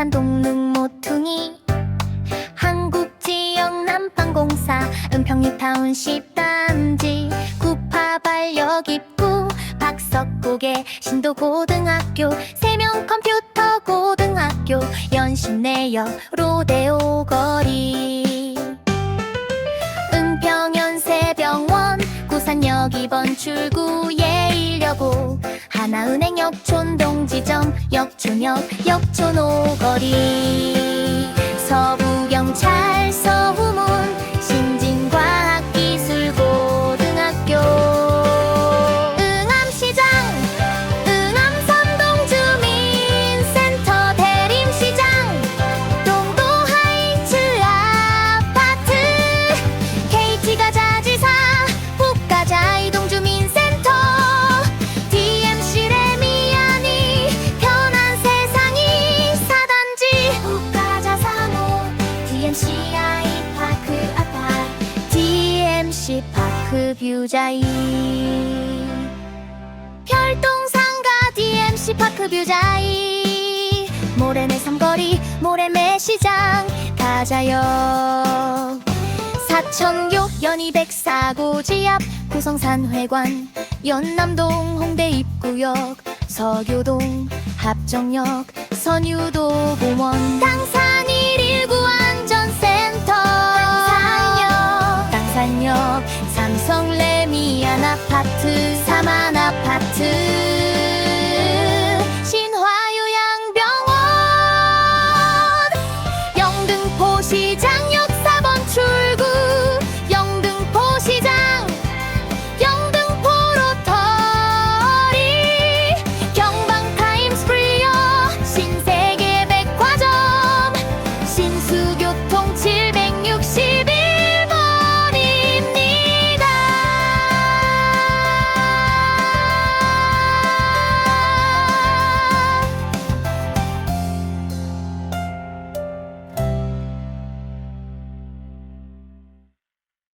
부산 동릉 모퉁이 한국 지역 남방공사 은평리 타운 10단지 구파발역 입구 박석고개 신도고등학교 세명컴퓨터 고등학교 연신내역 로데오 거리. 은평연세병원 구산역 2번 출구에 촌동지점 역촌역 역촌 오거리. 서부경찰서 파크 뷰자이 별동상가 DMC 파크 뷰자이 모래내 삼거리 모래매 시장. 가자역 사천교 연희백사고 지압 구성산 회관. 연남동 홍대 입구역. 서교동 합정역. 선유도 공원. 당산 아파트.